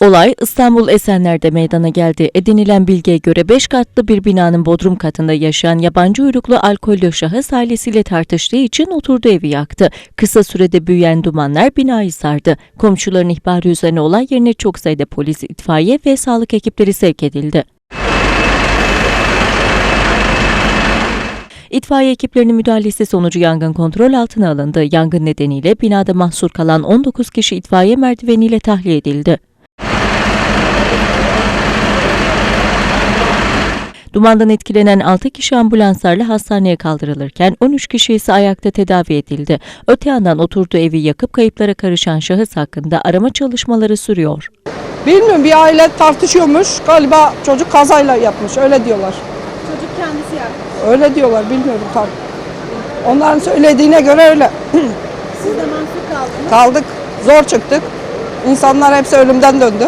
Olay İstanbul Esenler'de meydana geldi. Edinilen bilgiye göre 5 katlı bir binanın bodrum katında yaşayan yabancı uyruklu alkollü şahıs ailesiyle tartıştığı için oturduğu evi yaktı. Kısa sürede büyüyen dumanlar binayı sardı. Komşuların ihbarı üzerine olay yerine çok sayıda polis, itfaiye ve sağlık ekipleri sevk edildi. İtfaiye ekiplerinin müdahalesi sonucu yangın kontrol altına alındı. Yangın nedeniyle binada mahsur kalan 19 kişi itfaiye merdiveniyle tahliye edildi. Dumandan etkilenen 6 kişi ambulanslarla hastaneye kaldırılırken 13 kişi ise ayakta tedavi edildi. Öte yandan oturduğu evi yakıp kayıplara karışan şahıs hakkında arama çalışmaları sürüyor. Bilmiyorum bir aile tartışıyormuş. Galiba çocuk kazayla yapmış. Öyle diyorlar. Çocuk kendisi yaptı. Öyle diyorlar. Bilmiyorum tam. Onların söylediğine göre öyle. Siz de mahsur kaldınız. Kaldık. Zor çıktık. İnsanlar hepsi ölümden döndü.